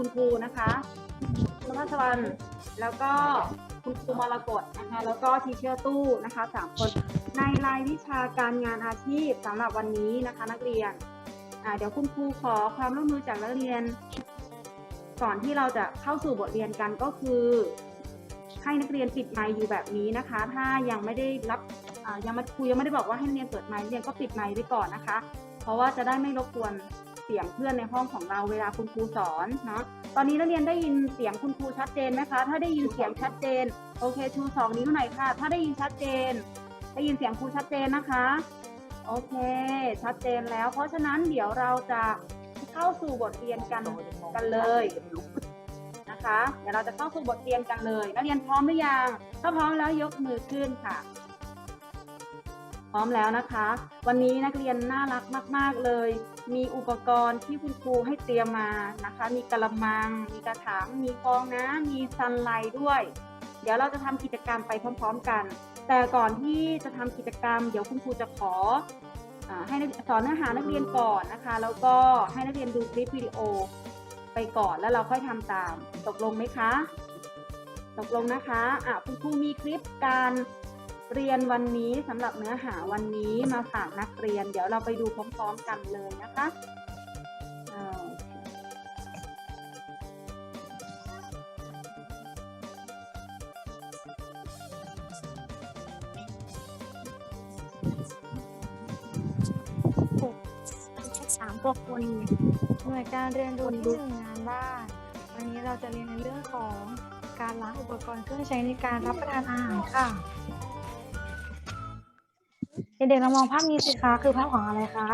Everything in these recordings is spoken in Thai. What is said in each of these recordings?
คุณครูนะคะคุณพัชวันแล้วก็คุณครูมรกตนะคะ แล้วก็ทีเชอร์ตู้นะคะสามคนในรายวิชาการงานอาชีพสำหรับวันนี้นะคะ นักเรียนเดี๋ยวคุณครูขอความร่วมมือจากนักเรียน ก่อนที่เราจะเข้าสู่บทเรียนกันก็คือให้นักเรียนปิดไมค์อยู่แบบนี้นะคะ ถ้ายังไม่ได้รับยังไม่ครูยังไม่ได้บอกว่าให้นักเรียนเปิดไมค์นักเรียนก็ปิดไมค์ไว้ก่อนนะคะ เพราะว่าจะได้ไม่รบกวน สียงเพื่อนในห้องของเราเวลาคุณครูสอนเนาะตอนนี้นักเรียนได้ยินเสียงคุณครูชัดเจนไหมคะ ถ้าได้ยินเสียงชัดเจน โอเคชูสองนิ้วหน่อยค่ะ ถ้าได้ยินชัดเจน ได้ยินเสียงครูชัดเจนนะคะ โอเค ชัดเจนแล้ว เพราะฉะนั้นเดี๋ยวเราจะเข้าสู่บทเรียนกันกันเลยนะคะ เดี๋ยวเราจะเข้าสู่บทเรียนกันเลย นักเรียนพร้อมหรือยัง ถ้าพร้อมแล้วยกมือขึ้นค่ะ พร้อมแล้วนะคะ วันนี้นักเรียนน่ารักมาก ๆเลย มีอุปกรณ์ที่คุณครูให้เตรียมมานะคะ มีกระมัง มีกระถาง มีฟองน้ำ มีซันไลท์ด้วย เดี๋ยวเราจะทำกิจกรรมไปพร้อม ๆ กัน แต่ก่อนที่จะทำกิจกรรม เดี๋ยวคุณครูจะขออาให้นักสอนเนื้อหานักเรียนก่อนนะคะ แล้วก็ให้นักเรียนดูคลิปวิดีโอไปก่อนแล้วเราค่อยทำตาม ตกลงไหมคะ ตกลงนะคะ อะคุณครูมีคลิปการ เรียนวันนี้สำหรับเนื้อหาวันนี้มาฝากนักเรียน เดี๋ยวเราไปดูพร้อมๆกันเลยนะคะอ่าโอเคทักษะพวกคนหน่วยการเรียนรู้ที่หนึ่งงานบ้านวันนี้เราจะเรียนในเรื่องของการล้างอุปกรณ์เครื่องใช้ในการรับประทานอาหารค่ะ เด็กๆเรามองภาพนี้สิคะคือภาพของอะไรคะ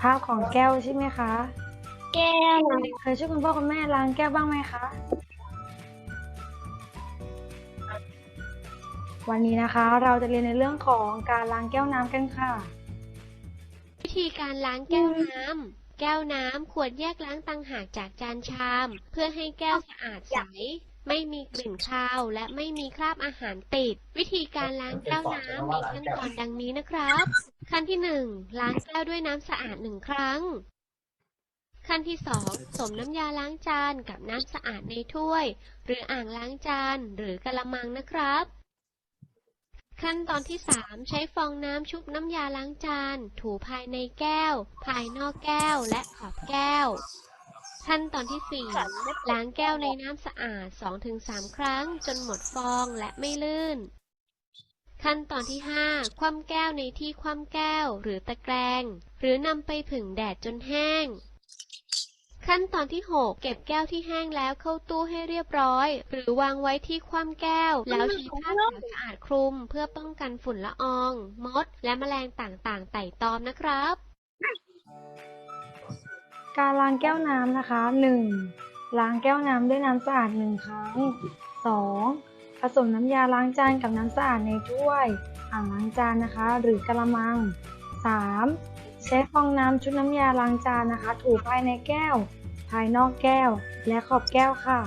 ภาพของแก้วใช่ไหมคะ แก้วเคยช่วยคุณพ่อคุณแม่ล้างแก้วบ้างไหมคะ วันนี้นะคะเราจะเรียนในเรื่องของการล้างแก้วน้ำกันค่ะ วิธีการล้างแก้วน้ำแก้วน้ำควรแยกล้างต่างหากจากจานชาม เพื่อให้แก้วสะอาดใส ไม่มีกลิ่นคาวและไม่มีคราบอาหารติด วิธีการล้างแก้วน้ำมีขั้นตอนดังนี้นะครับ ขั้นที่หนึ่งล้างแก้วด้วยน้ำสะอาดหนึ่งครั้ง ขั้นที่สองสมน้ำยาล้างจานกับน้ำสะอาดในถ้วย หรืออ่างล้างจานหรือกระมังนะครับ ขั้นตอนที่3ใช้ฟองน้ำชุบน้ำยาล้างจาน ถูภายในแก้ว ภายนอกแก้วและขอบแก้ว ขั้นตอนที่ 4 ล้างแก้วในน้ำสะอาด 2-3 ครั้ง จนหมดฟองและไม่ลื่น ขั้นตอนที่ 5 คว่ำแก้วในที่คว่ำแก้วหรือตะแกรง หรือนำไปผึ่งแดดจนแห้ง ขั้นตอนที่ 6 เก็บแก้วที่แห้งแล้วเข้าตู้ให้เรียบร้อย หรือวางไว้ที่คว่ำแก้ว แล้วใช้ผ้าขาวสะอาดคลุม เพื่อป้องกันฝุ่นละออง มด และแมลงต่างๆ ไต่ตอมนะครับ การล้างแก้วน้ำนะคะ 1. ล้างแก้วน้ำด้วยน้ำสะอาดหนึ่งครั้ง 2. ผสมน้ำยาล้างจานกับน้ำสะอาดในถ้วย อ่างล้างจานนะคะ หรือกระมัง 3. ใช้ฟองน้ำชุบน้ำยาล้างจานนะคะ ถูภายในแก้ว ภายนอกแก้ว และขอบแก้วค่ะ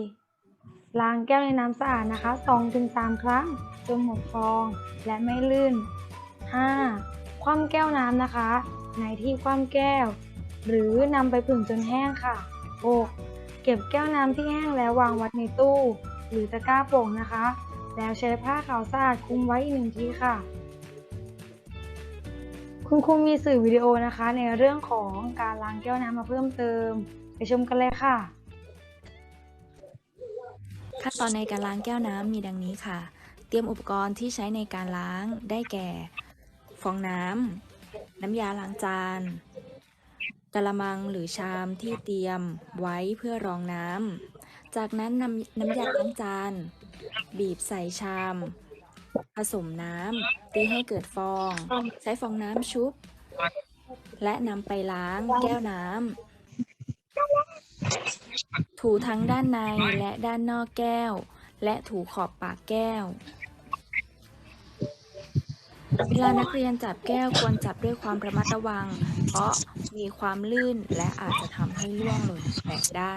4. ล้างแก้วในน้ำสะอาดนะคะ 2-3 ครั้งจนหมดฟองและไม่ลื่น 5. คว่ำแก้วน้ำนะคะ ในที่คว่ำแก้ว หรือนำไปผึ่งจนแห้งค่ะ 6. เก็บแก้วน้ำที่แห้งแล้ววางไว้ในตู้ หรือตะกร้าโป่งนะคะ แล้วใช้ผ้าขาวสะอาดคลุมไว้อีกหนึ่งทีค่ะ คุณครูมีสื่อวิดีโอนะคะ ในเรื่องของการล้างแก้วน้ำมาเพิ่มเติม ไปชมกันเลยค่ะขั้นตอนในการล้างแก้วน้ำมีดังนี้ค่ะ เตรียมอุปกรณ์ที่ใช้ในการล้างได้แก่ ฟองน้ำ น้ำยาล้างจาน กระมังหรือชามที่เตรียมไว้เพื่อรองน้ำ จากนั้นนำน้ำยาล้างจาน บีบใส่ชาม ผสมน้ำตีให้เกิดฟอง ใช้ฟองน้ำชุบ และนำไปล้างแก้วน้ำ ถูทั้งด้านในและด้านนอกแก้ว และถูขอบปากแก้ว เวลานักเรียนจับแก้วควรจับด้วยความระมัดระวัง เพราะมีความลื่นและอาจจะทำให้ล่วงหล่นแตกได้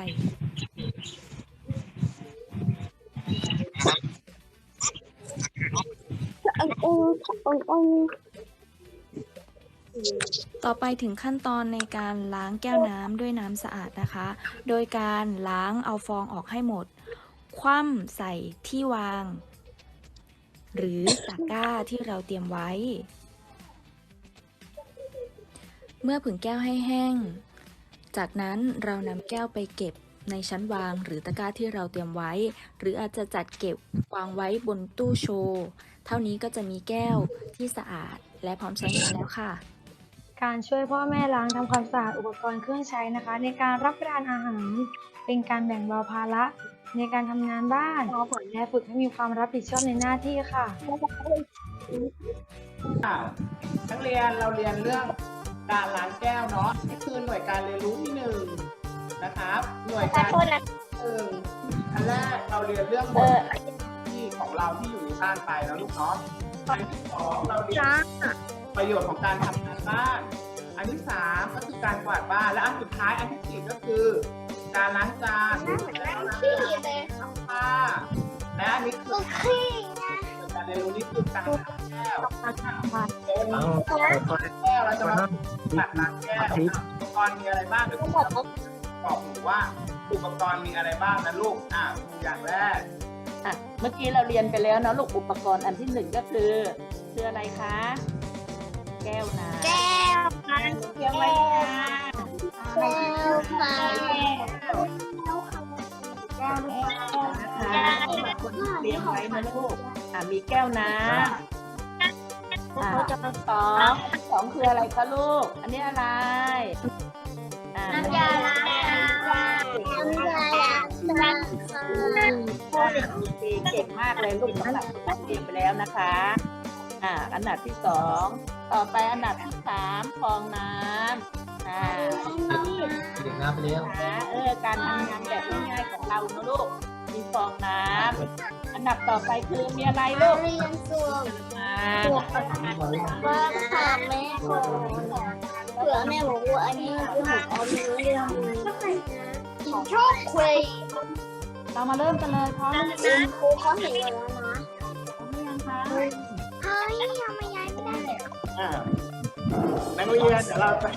ต่อไปถึงขั้นตอนในการล้างแก้วน้ำด้วยน้ำสะอาดนะคะ โดยการล้างเอาฟองออกให้หมด คว่ำใส่ที่วาง หรือตะกร้าที่เราเตรียมไว้ เมื่อผึ่งแก้วให้แห้ง จากนั้นเรานำแก้วไปเก็บในชั้นวางหรือตะกร้าที่เราเตรียมไว้ หรืออาจจะจัดเก็บวางไว้บนตู้โชว์เท่านี้ก็จะมีแก้วที่สะอาดและพร้อมใช้งานแล้วค่ะ การช่วยพ่อแม่ล้างทำความสะอาดอุปกรณ์เครื่องใช้นะคะ ในการรับประทานอาหาร เป็นการแบ่งเบาภาระ ในการทำงานบ้านแลฝึกให้มีความรับผิดชอบในหน้าที่ค่ะอ้าวนักเรียนเราเรียนเรื่องการล้างแก้วเนาะนี่คือหน่วยการเรียนรู้ที่หนึ่งนะครับ หน่วยการหนึ่งอันแรกเราเรียนเรื่องบทที่ของเราที่อยู่ในบ้านไปแล้วลูกเนาะอันที่สองเราเรียนประโยชน์ของการทำงานบ้าน อันที่สามก็คือการกวาดบ้านและอันสุดท้ายอันที่สี่ก็คือ การล้างจานและล้างผ้าและอันนี้คือการเรียนรู้นี่คือการล้างแก้วเดี๋ยววันนี้แก้วเราจะมาตัดล้างแก้วอุปกรณ์มีอะไรบ้างเดี๋ยวผมจะบอกหนูว่าอุปกรณ์มีอะไรบ้างนะลูกอะอย่างแรกอะเมื่อกี้เราเรียนไปแล้วเนาะลูกอุปกรณ์อันที่หนึ่งก็คือคืออะไรคะ แก้วน้ำแก้วน้ำเตรียมไว้เนี่ย แก้วค่ะแก้วนะคะคนที่เตรียมไว้นะลูกอะมีแก้วน้ำอะสองสองคืออะไรคะลูก อันนี้อะไรอะน้ำยาล้างจานน้ำยาล้างจานเก่งมากเลยลูกสำหรับนักเรียนไปแล้วนะคะ อ่าอันดับที่สองต่อไปอันดับที่สามฟองน้ำ อ่าเด็กน้ำไปแล้วนะเออการทำงานแบบง่ายๆของเรานะลูกมีฟองน้ำอันดับต่อไปคือมีอะไรลูกเรียนส่วนอ่าว่าถามแม่ก่อนเผื่อแม่บอกว่าอันนี้คือหนูเอาเนื้อเรื่องกินโชคเควย์เรามาเริ่มกันเลยพร้อมคุณครูเขาเห็นแล้วนะหรือยังคะเฮ้ยยังไม่ย้ายไม่ได้อะ นักเรียนเดี๋ยวเราจะ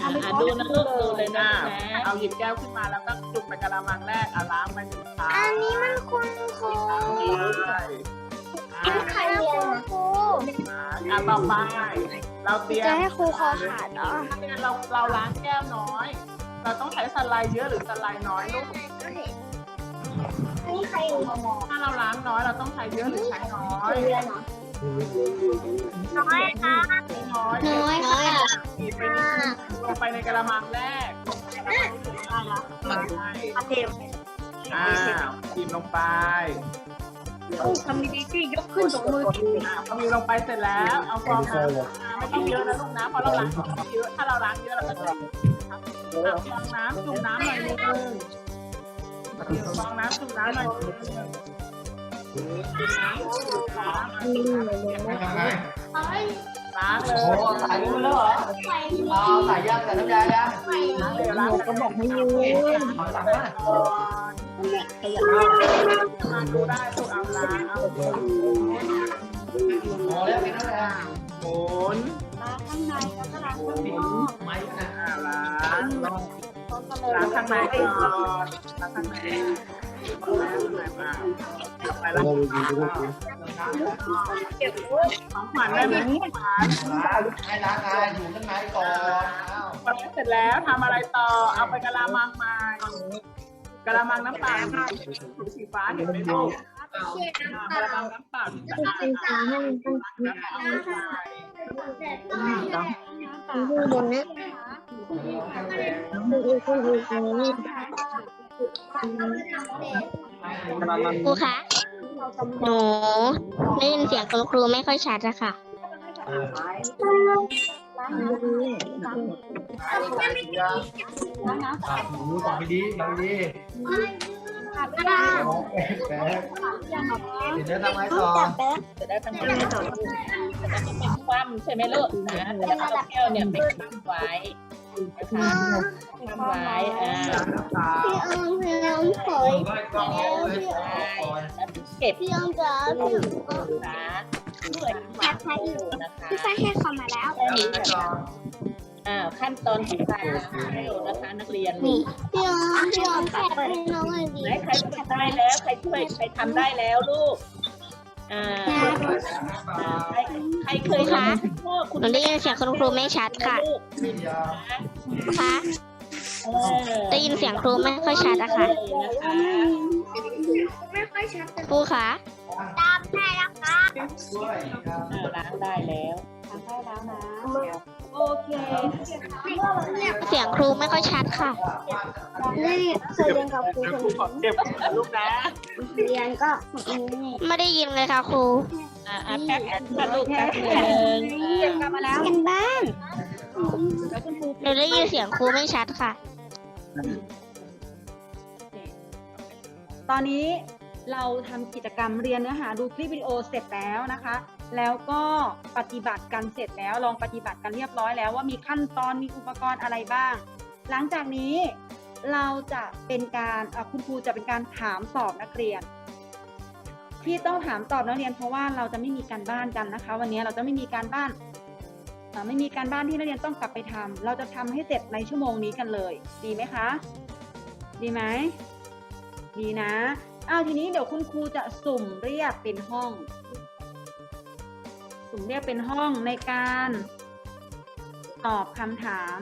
อ่าดูนะลูกดูเลยนะอะลูกนะเอาหยิบแก้วขึ้นมาแล้วก็จุ่มไปกระมังแรกอะล้างไปหนึ่งครั้งอันนี้มันคุณครูใช่อะใครเรียนครูอะต่อไปเราเตรียมจะให้ครูคอขาดเหรอเราเราล้างแก้วน้อย เราต้องใช้สไลด์เยอะหรือสไลด์น้อยลูกอันนี้ใครมองถ้าเราล้างน้อยเราต้องใช้เยอะหรือใช้น้อยเรีย น้อยค่ะน้อยน้อยค่ะบีบไปนิดนึงลงไปในกระมังแรกเทมอ่าบีบลงไปทำดีๆที่ยกขึ้นสองมืออ่าพอบีบลงไปเสร็จแล้ว เอาฟองน้ำไม่ต้องเยอะนะลูกนะเพราะเราล้างเยอะถ้าเราล้างเยอะเราก็จะเอาฟองน้ำจุ่มน้ำหน่อยนึงฟองน้ำจุ่มน้ำหน่อยนึง ล้างเลยโอ้ถ่ายรูปแล้วเหรอเอาถ่ายยังแต่น้ำยายังล้างเลยล้างก็บอกไม่ยืนเอาหลังมามาดูได้ถูกเอาล้างเอาหมุนโอ้แล้วเป็นน้ำยาหนล้างข้างในแล้วก็ล้างข้างนอกไม่นะอ่าล้างล้างข้างในก่อนล้างข้างใน ข้างในมาไปแล้วของขวัญได้ไหมของขวัญให้ล้างงานอยู่ข้างในก่อนอ้าวพอเสร็จแล้วทำอะไรต่อ เอาไปกะละมังมากะละมังน้ำเปล่าถุงสีฟ้าเห็นไหมลูกกะละมังน้ำเปล่าที่สะอาดน้ำดูบนนี้ ครูคะหนูได้ยินเสียงคุณครูไม่ค่อยชัดอะค่ะอะหนูต่อไปดีต่อไปดีแป๊บเดี๋ยวทำไงต่อจะได้ทำงานต่อจะได้ไม่เป็นคว่ำใช่ไหมลูกนะจะได้เอาแก้วเนี่ยไปคว่ำไว้ นะคะคว่ำไว้อ่าน้ำตาพี่ออมพี่ออมถอยก็ก็เอาเลยก่อนแล้วเก็เก็บพี่ยอมจะพี่ยอมก็นะด้วยวางโซ่นะคะพี่ฟ้าให้คอมมาแล้วแค่นี้ค่ะอ่าขั้นตอนของการล้างแก้วนะคะนักเรียนนี่พี่ยอมพี่ยอมแปะให้น้องเลยดีไหนใครทำได้แล้วใครช่วยใครทำได้แล้วลูก อ่าใครใครเคยทำพ่อคุณหนูได้ยินเสียงคุณครูไม่ชัดค่ะลูกคะเออได้ยินเสียงครูไม่ค่อยชัดอะค่ะนะคะไม่ค่อยชัดครูคะตามได้แล้วค่ะอ่าล้างได้แล้วทำได้แล้วนะ โอเคเสียงครูไม่ค่อยชัดค่ะ นี่เคยเรียนกับครูคนขอเก็บลูกนะเรียนก็ไม่ได้ยินเลยค่ะครูอ่าอ่าแป๊บแป๊บแป๊บลูกแป๊บหนึ่งกลับมาแล้วกันบ้านแล้วคุณครูหนูได้ยินเสียงครูไม่ชัดค่ะ ตอนนี้เราทำกิจกรรมเรียนเนื้อหาดูคลิปวิดีโอเสร็จแล้วนะคะ แล้วก็ปฏิบัติกันเสร็จแล้วลองปฏิบัติกันเรียบร้อยแล้วว่ามีขั้นตอนมีอุปกรณ์อะไรบ้าง หลังจากนี้เราจะเป็นการคุณครูจะเป็นการถามตอบนักเรียน ที่ต้องถามตอบนักเรียน เพราะว่าเราจะไม่มีการบ้านกันนะคะ วันนี้เราจะไม่มีการบ้านไม่มีการบ้านที่นักเรียนต้องกลับไปทำเราจะทำให้เสร็จในชั่วโมงนี้กันเลย ดีไหมคะ ดีไหมดีนะอ้าวทีนี้เดี๋ยวคุณครูจะสุ่มเรียกเป็นห้อง สุ่มเรียกเป็นห้องในการตอบคำถาม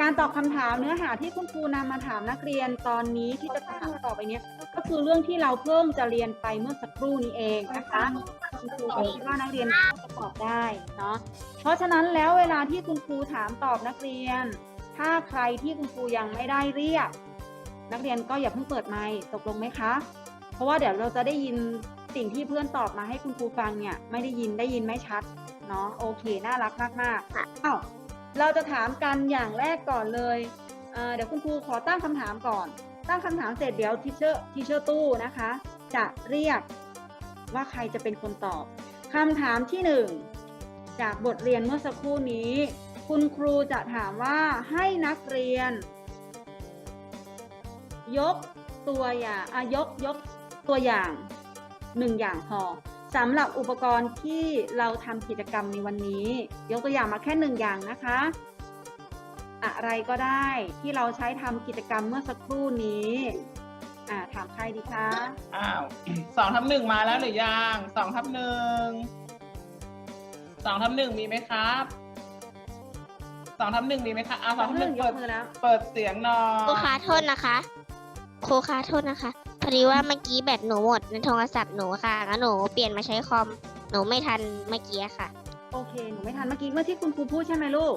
การตอบคำถามเนื้อหาที่คุณครูนำมาถามนักเรียนตอนนี้ที่จะถามต่อไปเนี้ยก็คือเรื่องที่เราเพิ่งจะเรียนไปเมื่อสักครู่นี้เองนะคะคุณครูคิดว่านักเรียนจะตอบได้เนาะเพราะฉะนั้นแล้วเวลาที่คุณครูถามตอบนักเรียน ถ้าใครที่คุณครูยังไม่ได้เรียก นักเรียนก็อย่าเพิ่งเปิดไมค์ตกลงไหมคะ เพราะว่าเดี๋ยวเราจะได้ยิน สิ่งที่เพื่อนตอบมาให้คุณครูฟังเนี่ย ไม่ได้ยินได้ยินไม่ชัดเนาะโอเค น่ารักมากๆอ้าวเราจะถามกันอย่างแรกก่อนเลยเอ่อเดี๋ยวคุณครูขอตั้งคำถามก่อน ตั้งคำถามเสร็จเดี๋ยวทีเชอร์ทีเชอร์ตู้นะคะ จะเรียกว่าใครจะเป็นคนตอบคำถามที่หนึ่งจากบทเรียนเมื่อสักครู่นี้ คุณครูจะถามว่าให้นักเรียน ยกตัวอย่างอะยกยกตัวอย่าง หนึ่งอย่างพอสำหรับอุปกรณ์ที่เราทำกิจกรรมในวันนี้ ยกตัวอย่างมาแค่หนึ่งอย่างนะคะ อะไรก็ได้ที่เราใช้ทำกิจกรรมเมื่อสักครู่นี้อ่าถามใครดีคะอ้าวสองทับหนึ่งมาแล้วหรือยังสองทับหนึ่งสองทับหนึ่งมีไหมครับสองทับหนึ่งมีไหมคะอ้าวสองทับหนึ่งยเปิกดมือแล้ว เปิดเสียงหน่อครูยคะโทษนะคะ ครูคะโทษนะคะพ อดีว่าเมื่อกี้แบตหนูหมดในโทรศัพท์หนูค่ะงั้นหนูเปลี่ยนมาใช้คอมหนูไม่ทันเมื่อกี้ค่ะ โอเค หนูไม่ทันเมื่อกี้เมื่อที่คุณครูพูดใช่ไหมลูก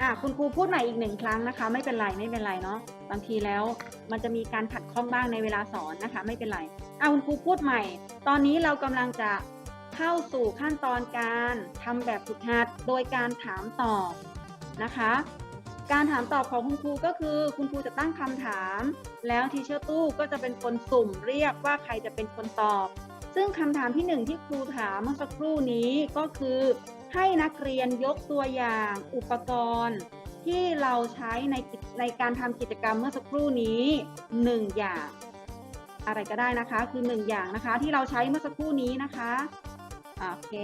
อะคุณครูพูดใหม่อีกหนึ่งครั้งนะคะ ไม่เป็นไรไม่เป็นไรเนาะ บางทีแล้วมันจะมีการขัดข้องบ้างในเวลาสอนนะคะ ไม่เป็นไรอะคุณครูพูดใหม่ ตอนนี้เรากำลังจะเข้าสู่ขั้นตอนการทำแบบฝึกหัดโดยการถามตอบนะคะ การถามตอบของคุณครูก็คือคุณครูจะตั้งคำถาม แล้วทีเชอร์ตู้ก็จะเป็นคนสุ่มเรียกว่าใครจะเป็นคนตอบ ซึ่งคำถามที่หนึ่งที่ครูถามเมื่อสักครู่นี้ก็คือ ให้นักเรียนยกตัวอย่างอุปกรณ์ ที่เราใช้ในกิจในการทำกิจกรรมเมื่อสักครู่นี้หนึ่งอย่าง อะไรก็ได้นะคะคือหนึ่งอย่างนะคะที่เราใช้เมื่อสักครู่นี้นะคะโอเค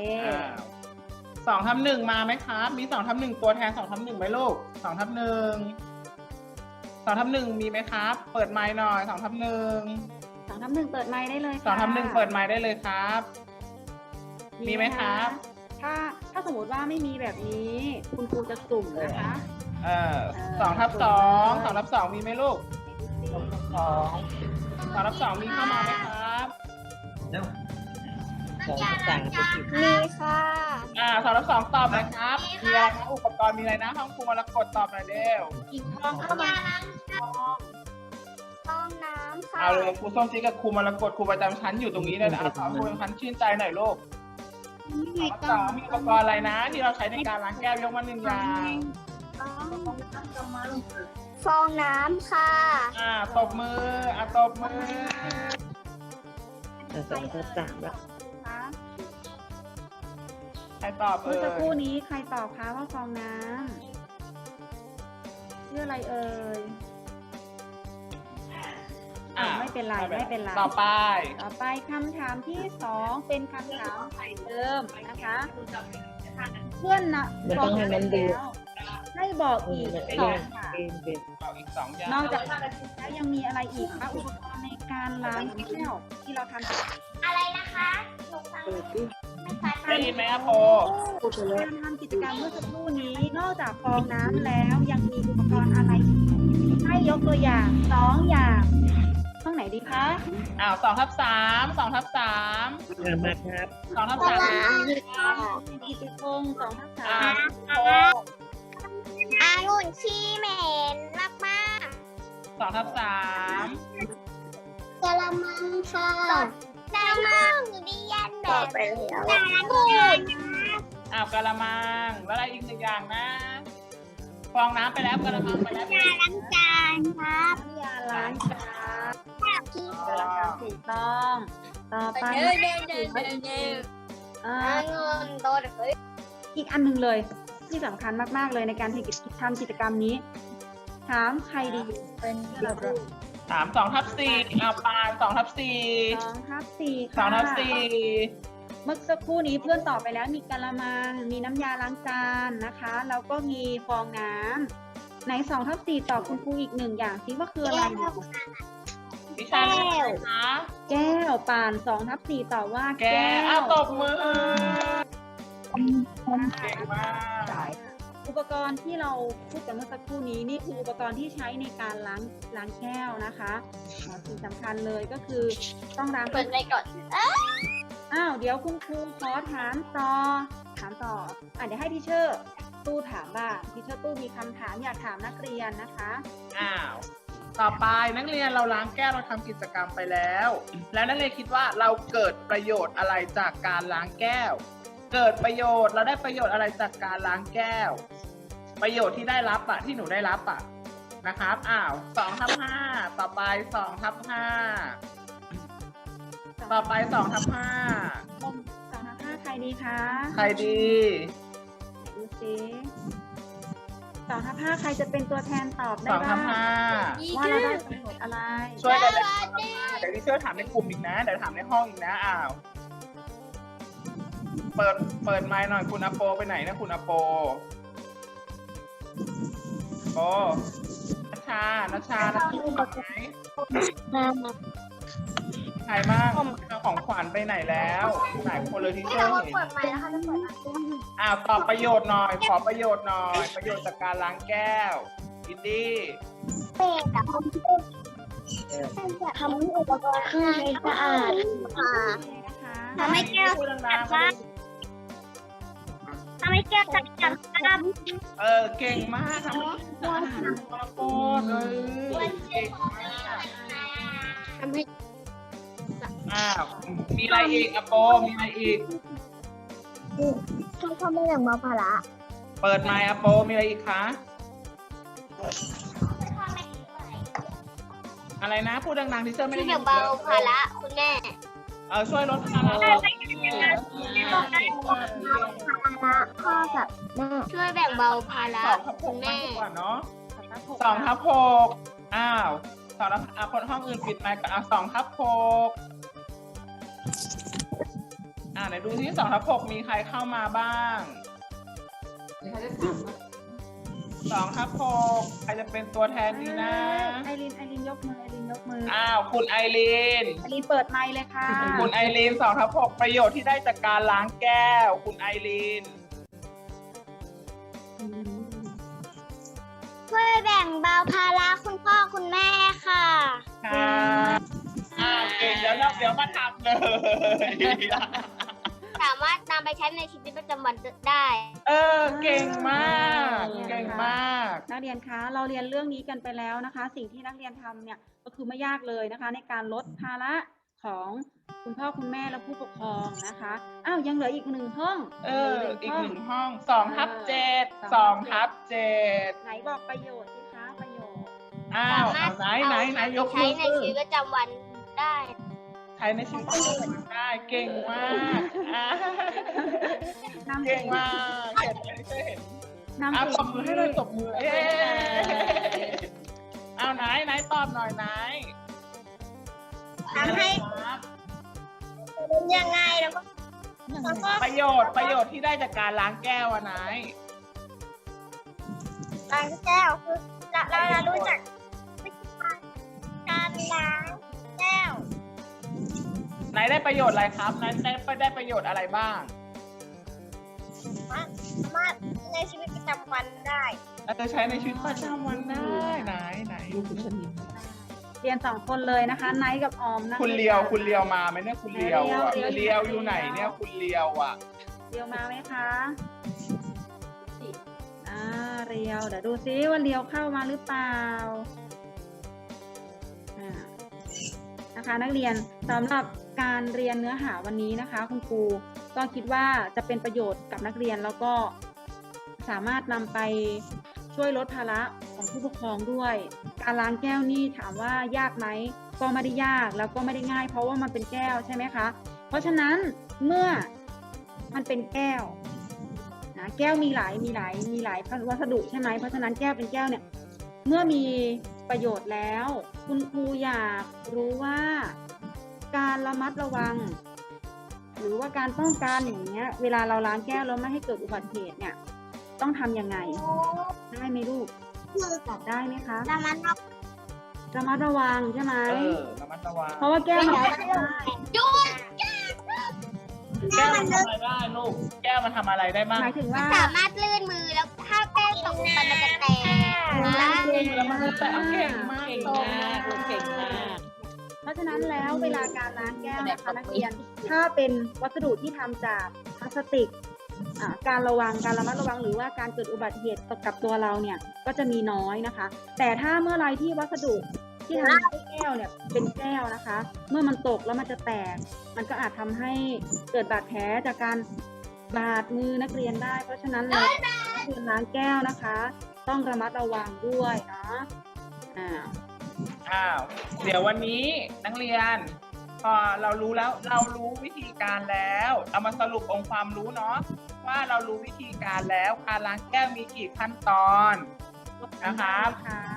สองทับหนึ่งมาไหมครับ มีสองทับหนึ่งตัวแทนสองทับหนึ่งไหมลูกสองทับหนึ่งสองทับหนึ่งมีไหมครับ เปิดไมค์หน่อยสองทับหนึ่งสองทับหนึ่งเปิดไมค์ได้เลยค่ะสองทับหนึ่งเปิดไมค์ได้เลยครับ มีไหมครับ ถ้าถ้าสมมติว่าไม่มีแบบนี้ คุณครูจะสุ่มนะคะเออสองทับสองสองทับสองมีไหมลูกสองสองทับสองมีเข้ามาไหมครับสองสั่งไปสิมีค่ะ อ่าสองทับสองตอบหนะครับมีอะไรนะอุปกรณ์มีอะไรนะ ห้องครูมรกตตอบหน่อยเร็วอีกทองเข้ามาห้องน้ำค่ะเอาเลยครูส้มจีกับครูมรกตครูประจำชั้นอยู่ตรงนี้เลยนะเอาสอนครูประจำชั้นชื่นใจหน่อยลูกสองทับสองมีอุปกรณ์อะไรนะ ที่เราใช้ในการล้างแก้วยกมาหนึ่งอย่างฟองน้ำค่ะ อ่าตบมืออ่าตบมือสองทับสามแล้ว ใครตอบเอเมื่อสักครู่อนี้ใครตอบคะว่าฟองน้ำชื่ออะไรเอ่ยอ่าไม่เป็นไรไม่เป็นไรต่อไป ต่อไปคำถามที่สองเป็นคำถามใหม่เดิมนะคะเพื่อนนะบอกแล้วให้บอกอีกสองค่ะ เอาอีกสองอย่างนอกจากแล้วยังมีอะไรอีกคะอุปกรณ์ในการล้างแก้วที่เราทำอะไรนะคะหนูฟังไม่ชัด ได้ยินไหมอะโปการทำกิจกรรมเมื่อสักครู่นี้ นอกจากฟองน้ำแล้วยังมีอุปกรณ์อะไรอีกให้ยกตัวอย่างสองอย่างห้องไหนดีคะอ้าวสองทับสามสองทับสามสองทับสามกิติพงศ์สองทับสาอ่ามอางุ่นขี้เหม็นมากมากสองทับสามกะละมังค่ะ กะละมังดิยันแบบไปแล้วกะละมังอ้าวกะละมัง แล้วอะไรอีกหนึ่งอย่างนะ ฟองน้ำไปแล้วกะละมังไปแล้วล้างจานครับน้ำยาล้างจานขี้กระทำถูกต้อง ต่อไปเดินเดินเดินเดินเดินอ่าอางุ่นโตเฮ้ยอีกอันหนึ่งเลยที่สำคัญมาก ๆ เลยในการทำกิจกรรมนี้ ถามใครดีเป็น สามสองทับสี่อ้าวปานสองทับสี่สองทับสี่สองค่ะทับสี่เมื่อสักครู่นี้เพื่อนตอบไปแล้วมีกะละมัง มีน้ำยาล้างจานนะคะแล้วก็มีฟองน้ำไหนสองทับสี่ตอบคุณครูอีกหนึ่งอย่างซิว่าคืออะไรวิชาอะไรคะแก้วป่านสองทับสี่ตอบว่าแกแก้อ้าววตบมือเก่งมากอุ ปกรณ์ที่เราพูดกันเมื่อสักครู่นี้นี่คืออุปกรณ์ที่ใช้ในการล้างล้างแก้วนะคะอ่าสิ่งสำคัญเลยก็คือต้องล้างเปิดในก่อนอ้าวเดี๋ยวคุณครูขอถามต่อถามต่ออะเดี๋ยวให้ทีเชอร์ตู้ถามบ้างทีเชอร์ตู้มีคำถามอยากถามนักเรียนนะคะอ้าวต่อไปนักเรียนเราล้างแก้วเราทำกิจกรรมไปแล้ว แล้วนักเรียนคิดว่าเราเกิดประโยชน์อะไรจากการล้างแก้ว เกิดประโยชน์เราได้ประโยชน์อะไรจากการล้างแก้ว ประโยชน์ที่ได้รับอะที่หนูได้รับอะนะครับ อ้าวสองทับห้าต่อไปสองทับห้าต่อไปสองทับห้าสองทับห้าใครดีคะใครดีดูสิสองทับห้าใครจะเป็นตัวแทนตอบสได้องทับ้าบงห้าว่าเราได้ประโยชน์อะไร ช่วยกันเลยเดี๋ยวที่ช่วยถามในกลุ่มอีกนะ เดี๋ยวถามในห้องอีกนะ อ้าว เปิด เปิดไมค์หน่อยคุณอโป ไปไหนนะคุณอโป โปนัชชานัชชานัชชาอยู่ไหนใครบ้างเอาของขวัญไปไหนแล้วหลายคนเลยที่ที่เชื่อเราเห็นเปิดใหม่แล้วค่ะจะเปิดอ้าวตอบประโยชน์หน่อย ขอประโยชน์หน่อย ประโยชน์จากการล้างแก้วอินดี้เป็ดอะทำให้อุปกรณ์ข้างในสะอาดค่ะนะคะทำให้แก้วพูดดังๆทำให้แก้วสะอาดครับ เออ เก่งมากทำให้สะอาดมรกตเออเก่งมากทำให้อ้าวมีอะไรอีกอะโปมีอะไรอีกเขาทำให้อย่างมาภาระเปิดไมค์อะโปมีอะไรอีกคะ อะไรนะ พูดดังๆที่เชอร์ไม่ได้ที่ยิแบ่งเบาภาระคุณแม่ เออช่วยลดภาระภาระ พ่อกับแม่ช่วยแบ่งเบาภาระสองทับหคุกณมากแม่ ดีกว่าเนาะสองทับหกสองทับหกอ้าวสองทับอะคนห้องอื่นปิดไมค์ก่อนอะสองทับหกอ่าไหนดูที่สองทับหกมีใครเข้ามาบ้าง สองทับหกใครจะเป็นตัวแทนดีนะ ไอรินไอรินยกมือไอรินยกมืออ้าวคุณไอรีน ไอรินเปิดไมค์เลยค่ะคุณไอรีนสองทับหกประโยชน์ที่ได้จากการล้างแก้ว คุณไอรีน ช่วยแบ่งเบาภาระคุณพ่อคุณแม่ค่ะ ค่ะอ่าเก่งเดี๋ยวเราเดี๋ยวมาทำเลย สามารถนำไปใช้ในชีวิตประจำวันได้ เออ เก่งมาก เก่งมาก นักเรียนคะ เราเรียนเรื่องนี้กันไปแล้วนะคะ สิ่งที่นักเรียนทำเนี่ยก็คือไม่ยากเลยนะคะ ในการลดภาระของคุณพ่อคุณแม่และผู้ปกครองนะคะ อ้าวยังเหลืออีกหนึ่งห้องเออหลือีกห้หนึ่งห้องสองทับเจ็ดสสอองงทัทับบเจ็เจ็ดไหนบอกประโยชน์สิคะประโยชน์ อ้าวสามารถเอาไหนไหนไหนยกใช้มือในชีวิตประจำวันได้ ใช้ในชีวิตประจำวันได้เก่งมากอะนำเก่งสิ่งมากเห็นไหมเคยเห็นนำอะสิ่งตบมือให้เลยตบมือเอ๊เอาไหนไหนตอบหน่อยไหนยังไงแล้วก็แล้วก็ประโยชน์ประโยชน์ที่ได้จากการล้างแก้วอะนายล้างแก้วคือเราเราเรารู้จักวิธีการล้างแก้ว นายได้ประโยชน์อะไรครับนายได้ได้ประโยชน์อะไรบ้าง สามารถในชีวิตประจำวันได้เราจะใช้ในชีวิตประจำวันได้ไหนไหนเรียนสองคนเลยนะคะไนท์กับออมนะคะคุณเลียวคุณเลียวมาไหมเนี่ยคุณเลียวอะเลียวเลียวอยู่ไหนเนี่ยคุณเลียวอะเรียวมาไหมคะอ่าเรียวเดี๋ยวดูซิว่าเรียวเข้ามาหรือเปล่าอ่านะคะนักเรียนสำหรับ การเรียนเนื้อหาวันนี้นะคะ คุณครูก็คิดว่าจะเป็นประโยชน์กับนักเรียนแล้วก็สามารถนำไปช่วยลดภาระของผู้ปกครองด้วย การล้างแก้วนี่ถามว่ายากไหมก็ไม่ได้ยากแล้วก็ไม่ได้ง่าย เพราะว่ามันเป็นแก้วใช่ไหมคะ เพราะฉะนั้นเมื่อมันเป็นแก้วนะแก้วมีหลายมีหลายมีหลายวัสดุใช่ไหมเพราะฉะนั้นแก้วเป็นแก้วเนี่ยเมื่อมีประโยชน์แล้ว คุณครูอยากรู้ว่า การระมัดระวัง หรือว่าการป้องกันอย่างเงี้ย เวลาเราล้างแก้วแล้วไม่ให้เกิดอุบัติเหตุเนี่ย ต้องทำยังไง ได้ไหมลูกตอบได้ไหมคะระมัดระวังระมัดระวังใช่ไหมเออระมัดระวังเพราะว่าแก้วมันจุดแก้วมันทำอะไรได้ลูก แก้วมันทำอะไรได้บ้างหมายถึงว่าสามารถลื่นมือแล้วถ้าแก้วตกลงไปมันจะแตกแล้วมันแต่เก่งมากเก่งมากลูกเก่งมากเพราะฉะนั้นแล้วเวลาการล้างแก้วนะคะนักเรียน ถ้าเป็นวัสดุที่ทำจากพลาสติกอ่าการระวังการระมัดระวังหรือว่าการเกิดอุบัติเหตุกับตัวเราเนี่ยก็จะมีน้อยนะคะ แต่ถ้าเมื่อไรที่วัสดุที่ทำด้วยแก้วเนี่ยเป็นแก้วนะคะ เมื่อมันตกแล้วมันจะแตก มันก็อาจทำให้เกิดบาดแผลจากการบาดมือนักเรียนได้ เพราะฉะนั้นแล้วนักเรียนล้างแก้วนะคะ ต้องระมัดระวังด้วยเนาะอ่า อ้าว เดี๋ยววันนี้นักเรียน พอเรารู้แล้วเรารู้วิธีการแล้ว เรามาสรุปองค์ความรู้เนาะว่าเรารู้วิธีการแล้วการล้างแก้วมีกี่ขั้นตอนนะครับ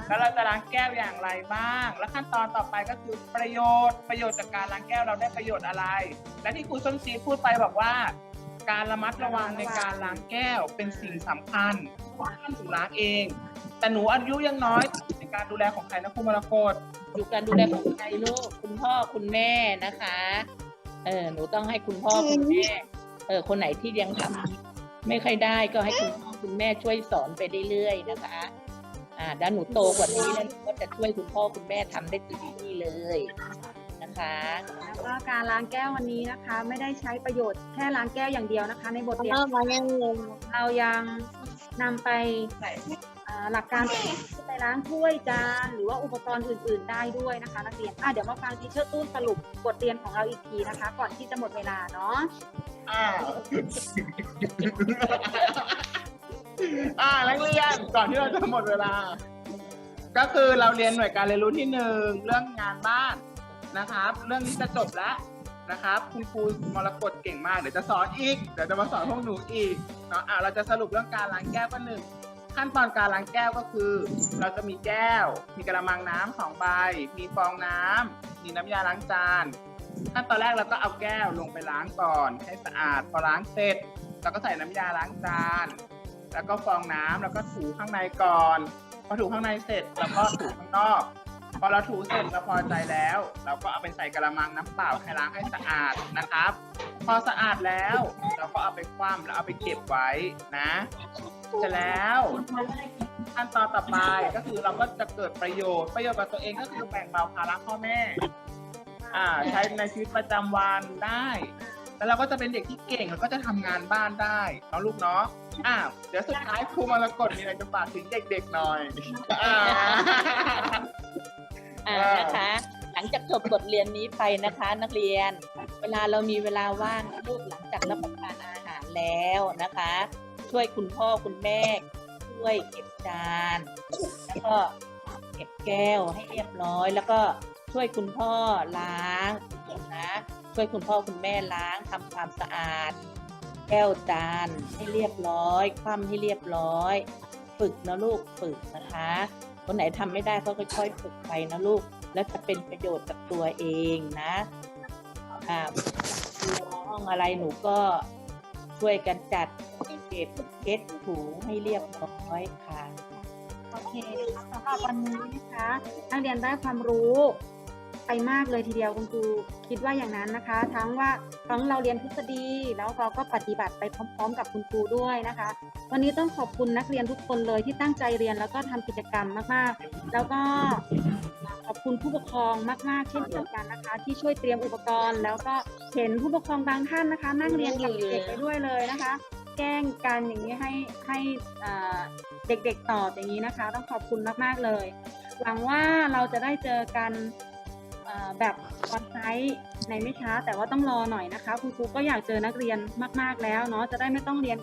แล้วเราจะล้างแก้วอย่างไรบ้าง แล้วขั้นตอนต่อไปก็คือประโยชน์ประโยชน์จากการล้างแก้วเราได้ประโยชน์อะไร และที่ครูส้มซีพูดไปบอกว่า การระมัดระวังในการล้างแก้วเป็นสิ่งสำคัญเพราะว่าหนูล้างเอง แต่หนูอายุยังน้อย การดูแลของใครนะครูมรกตอยู่การดูแลของใครลูกคุณพ่อคุณแม่นะคะ เออหนูต้องให้คุณพ่อคุณแม่เออคนไหนที่ยังทำไม่ค่อยได้ก็ให้คุณพ่อคุณแม่ช่วยสอนไปเรื่อยๆนะคะ อ่าแล้วหนูโตกว่านี้แล้วหนูก็จะช่วยคุณพ่อคุณแม่ทำได้เต็มที่เลยนะคะแล้วก็การล้างแก้ววันนี้นะคะ ไม่ได้ใช้ประโยชน์แค่ล้างแก้วอย่างเดียวนะคะ ในบทเรียนมาเล่นเงินเรายังนำไปอ่า หลักการไปล้างถ้วยจานหรือว่าอุปกรณ์อื่น ๆ ได้ด้วยนะคะนักเรียนอะเดี๋ยวมาฟังทีเชอร์ตู้สรุปบทเรียนของเราอีกทีนะคะ ก่อนที่จะหมดเวลาเนาะอ่าอ่านักเรียนก่อนที่เราจะหมดเวลา ก็คือเราเรียนหน่วยการเรียนรู้ที่หนึ่งเรื่องงานบ้านนะครับ เรื่องนี้จะจบแล้วนะครับคุณครูมรกตเก่งมากเดี๋ยวจะสอนอีกเดี๋ยวจะมาสอนพวกหนูอีกเนาะอ่าเราจะสรุปเรื่องการล้างแก้วก็หนึ่ง ขั้นตอนการล้างแก้วก็คือ เราจะมีแก้ว มีกระมังน้ำสองใบ มีฟองน้ำมีน้ำยาล้างจาน ขั้นตอนแรกเราก็เอาแก้วลงไปล้างก่อน ให้สะอาดพอล้างเสร็จเราก็ใส่น้ำยาล้างจาน แล้วก็ฟองน้ำแล้วก็ถูข้างในก่อนพอถูข้างในเสร็จเราก็ถูข้างนอกพอเราถูเสร็จเราพอใจแล้ว เราก็เอาไปใส่กระมังน้ำเปล่าให้ล้างให้สะอาดนะครับ พอสะอาดแล้ว เราก็เอาไปคว่ำแล้วเอาไปเก็บไว้นะเสร็จแล้วขั้นตอนต่อไปก็คือเราก็จะเกิดประโยชน์ประโยชน์กับตัวเองก็คือแบ่งเบาภาระพ่อแม่อ่าใช้ในชีวิตประจำวันได้ แล้วเราก็จะเป็นเด็กที่เก่งแล้วก็จะทำงานบ้านได้เนาะลูกเนาะอ่าเดี๋ยวสุดท้ายครูมารกตมีอะไรจะฝากถึงเด็กๆหน่อยอ่าอ่านะคะ ลังจากจบบทเรียนนี้ไปนะคะ นักเรียน เวลาเรามีเวลาว่างลูกหลังจากรับประทานอาหารแล้วนะคะ ช่วยคุณพ่อคุณแม่ ช่วยเก็บจานแล้วก็เก็บแก้วให้เรียบร้อย แล้วก็ช่วยคุณพ่อล้างนะช่วยคุณพ่อคุณแม่ล้างทำความสะอาด แก้วจานให้เรียบร้อย คว่ำให้เรียบร้อย ฝึกนะลูกฝึกนะคะ คนไหนทำไม่ได้ก็ค่อยๆฝึกไปนะลูก แล้วจะเป็นประโยชน์กับตัวเองนะอ่าห้องอะไรหนูก็ช่วยกันจัดเก็บเก็ตถูให้เรียบร้อยค่ะ โอเคสำหรับวันนี้นะคะนักเรียนได้ความรู้ ไปมากเลยทีเดียวคุณครูคิดว่าอย่างนั้นนะคะ ทั้งว่าทั้งเราเรียนทฤษฎีแล้วเราก็ปฏิบัติไปพร้อม ๆ กับคุณครูด้วยนะคะ วันนี้ต้องขอบคุณนักเรียนทุกคนเลยที่ตั้งใจเรียนแล้วก็ทำกิจกรรมมากๆ แล้วก็ขอบคุณผู้ปกครองมากๆ เช่นเดียวกันนะคะ ที่ช่วยเตรียมอุปกรณ์ แล้วก็เห็นผู้ปกครองบางท่านนะคะ นั่งเรียนกับเด็กไปด้วยเลยนะคะ แกล้งกันอย่างนี้ให้ให้เด็กๆตอบอย่างนี้นะคะ ต้องขอบคุณมากๆเลยหวังว่าเราจะได้เจอกัน แบบออนไซต์ในไม่ช้า แต่ว่าต้องรอหน่อยนะคะคุณครูก็อยากเจอนักเรียนมาก ๆแล้วเนาะจะได้ไม่ต้องเรียน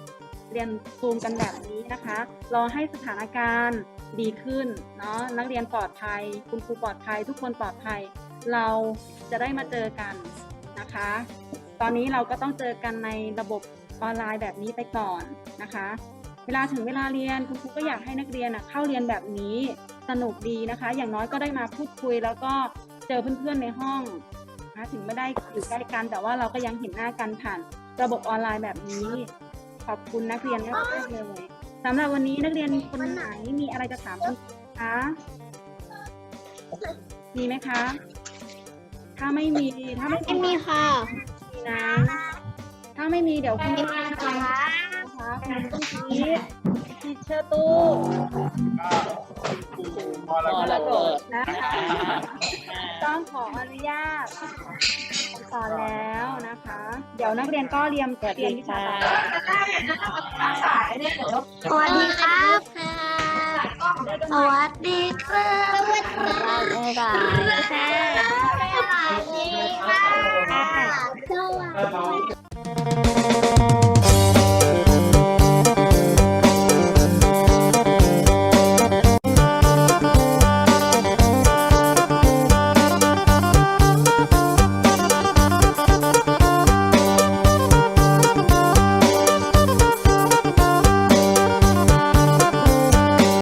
เรียนซูมกันแบบนี้นะคะ รอให้สถานการณ์ดีขึ้นเนาะนักเรียนปลอดภัย คุณครูปลอดภัย ทุกคนปลอดภัย เราจะได้มาเจอกันนะคะ ตอนนี้เราก็ต้องเจอกันในระบบออนไลน์แบบนี้ไปก่อนนะคะ เวลาถึงเวลาเรียนคุณครูก็อยากให้นักเรียนเข้าเรียนแบบนี้สนุกดีนะคะ อย่างน้อยก็ได้มาพูดคุยแล้วก็ เจอเพื่อนๆในห้องนะถึงไม่ได้อยู่ใกล้กัน แต่ว่าเราก็ยังเห็นหน้ากันผ่าน ระบบออนไลน์แบบนี้ ขอบคุณนักเรียนมากๆเลยสำหรับวันนี้นักเรียนคนไหนมีอะไรจะถามคุณครูคะมีไหมคะ ถ้าไม่มีถ้าไม่ไม่มีค่ะมีนะถ้าไม่มีเดี๋ยวคุณครูนะ คะนะคะคุณต้นทีทีเชอร์ตู้พอแล้วพอแล้วก็เกิดนะคะต้องขออนุญาตสอนแล้วนะคะ เดี๋ยวนักเรียนก็เรียนสวัสเรียนดีวิชาค่ะต่อไปสวัสดีครับสวัสดีครับสวัสดีครับสวัสดีค่ะสวัสดีค่ะ